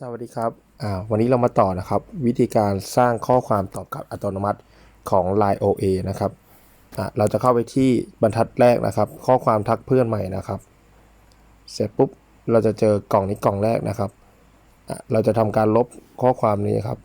สวัสดีครับอ่าวันนี้เรามาต่อนะครับ วิธีการสร้างข้อความตอบกลับอัตโนมัติของ Line OA นะครับอะเราจะเข้าไปที่บรรทัดแรกนะครับ ข้อความทักเพื่อนใหม่นะครับ เสร็จปุ๊บ เราจะเจอกล่องนี้กล่องแรกนะครับอะเราจะทำการลบข้อความนี้ครับ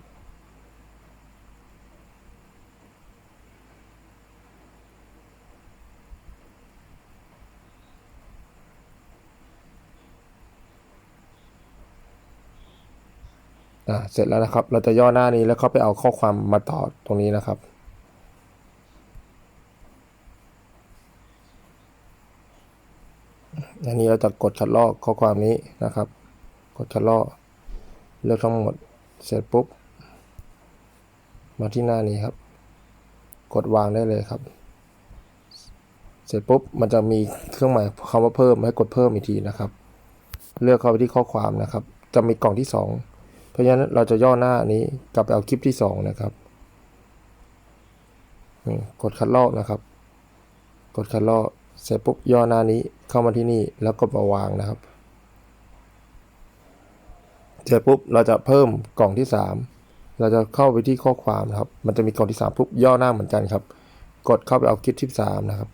่าเสร็จแล้วนะครับ เราจะย่อหน้านี้แล้วก็ไปเอาข้อความมาต่อตรงนี้นะครับ อันนี้เราจะกดคัดลอกข้อความนี้นะครับ กดคัดลอกเลือกทั้งหมด เสร็จปุ๊บ มาที่หน้านี้ครับ กดวางได้เลยครับ เสร็จปุ๊บ มันจะมีเครื่องหมายคำว่าเพิ่มให้กดเพิ่มอีกทีนะครับ เลือกเข้าไปที่ข้อความนะครับ จะมีกล่องที่สอง เพราะฉะนั้นเราจะย่อหน้านี้กลับไปเอาคลิปที่สองนะครับ กดคัดลอกนะครับ กดคัดลอกเสร็จปุ๊บย่อหน้านี้เข้ามาที่นี่แล้วกดมาวางนะครับเสร็จปุ๊บเราจะเพิ่มกล่องที่สามเราจะเข้าไปที่ข้อความนะครับ มันจะมีกล่องที่สามปุ๊บย่อหน้าเหมือนกันครับ กดเข้าไปเอาคลิปที่สามนะครับ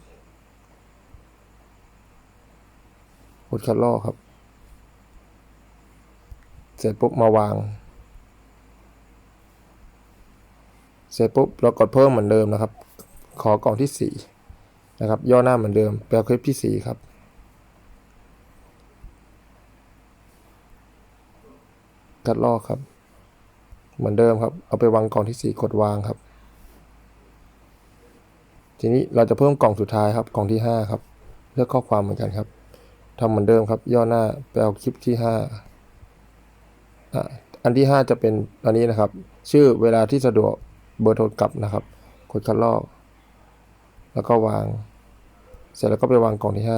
กดคัดลอกครับ ร็จปุ๊บมาวาง เสร็จปุ๊บเรากดเพิ่มเหมือนเดิมนะครับ ขอกล่องที่สี่นะครับ ย่อหน้าเหมือนเดิมแปลคลิปที่สี่ครับคัดลอกครับ เหมือนเดิมครับ เอาไปวางกล่องที่สี่กดวางครับ ทีนี้เราจะเพิ่มกล่องสุดท้ายครับ กล่องที่ห้าครับ เลือกข้อความเหมือนกันครับทำเหมือนเดิมครับ ย่อหน้าไปเอาคลิปที่ห้า อันที่ 5 จะเป็นอันนี้นะครับ ชื่อเวลาที่สะดวกเบอร์โทรกลับนะครับ กดคัดลอก แล้วก็วาง เสร็จแล้วก็ไปวางกล่องที่ 5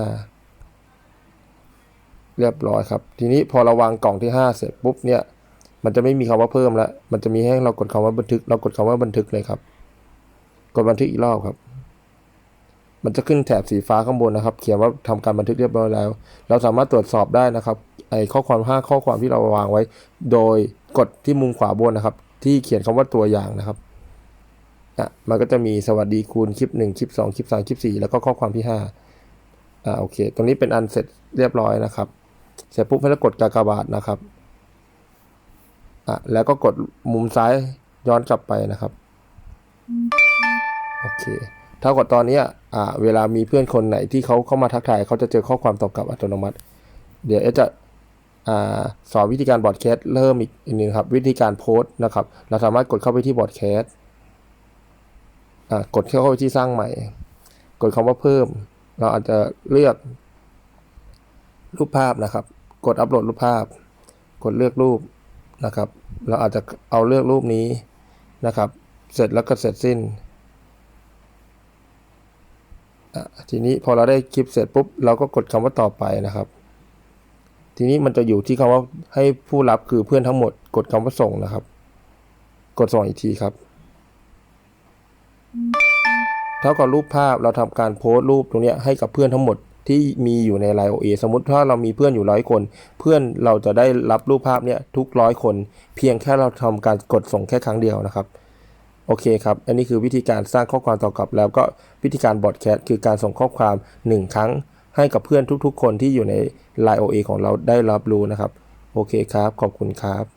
เรียบร้อยครับ ทีนี้พอเราวางกล่องที่ 5 เสร็จปุ๊บเนี่ย มันจะไม่มีคำว่าเพิ่มแล้ว มันจะมีให้เรากดคำว่าบันทึก เรากดคำว่าบันทึกเลยครับ กดบันทึกอีกรอบครับ มันจะขึ้นแถบสีฟ้าข้างบนนะครับ เขียนว่าทำการบันทึกเรียบร้อยแล้ว เราสามารถตรวจสอบได้นะครับไอข้อความ 5 ข้อความที่เราวางไว้ โดยกดที่มุมขวาบนนะครับ ที่เขียนคำว่าตัวอย่างนะครับอะมันก็จะมีสวัสดีคูณคลิป 1 คลิป 2 คลิป 3 คลิป 4 แล้วก็ข้อความที่5อ่าโอเค ตรงนี้เป็นอันเสร็จเรียบร้อยนะครับ เสร็จปุ๊บให้เรากดกากบาทนะครับอะแล้วก็กดมุมซ้ายย้อนกลับไปนะครับ โอเค เท่ากับตอนนี้อ่า เวลามีเพื่อนคนไหนที่เขาเข้ามาทักทายเขาจะเจอข้อความตอบกลับอัตโนมัติ เดี๋ยวเอ๊ะจะอ่าสอนวิธีการบอร์ดแคสต์เริ่มอีกอีกหนึ่งครับ วิธีการโพสต์นะครับ เราสามารถกดเข้าไปที่บอร์ดแคสต์อ่ากดเข้าไปที่สร้างใหม่ กดคำว่าเพิ่ม เราอาจจะเลือกรูปภาพนะครับ กดอัปโหลดรูปภาพ กดเลือกรูปนะครับ เราอาจจะเอาเลือกรูปนี้นะครับ เสร็จแล้วก็เสร็จสิ้น ทีนี้พอเราได้คลิปเสร็จปุ๊บเราก็กดคำว่าต่อไปนะครับ ทีนี้มันจะอยู่ที่คำว่าให้ผู้รับคือเพื่อนทั้งหมด กดคำว่าส่งนะครับ กดส่งอีกทีครับ เท่ากับรูปภาพเราทำการโพสต์รูปตรงนี้ให้กับเพื่อนทั้งหมดที่มีอยู่ใน Line OA สมมติถ้าเรามีเพื่อนอยู่ร้อยคน เพื่อนเราจะได้รับรูปภาพเนี้ยทุกร้อยคน เพียงแค่เราทำการกดส่งแค่ครั้งเดียวนะครับ โอเคครับ อันนี้คือวิธีการสร้างข้อความตอบกลับ แล้วก็วิธีการบอดแคสคือการส่งข้อความ 1 ครั้ง ให้กับเพื่อนทุกๆ คนที่อยู่ใน Line OA ของเราได้รับรู้นะครับ โอเคครับ ขอบคุณครับ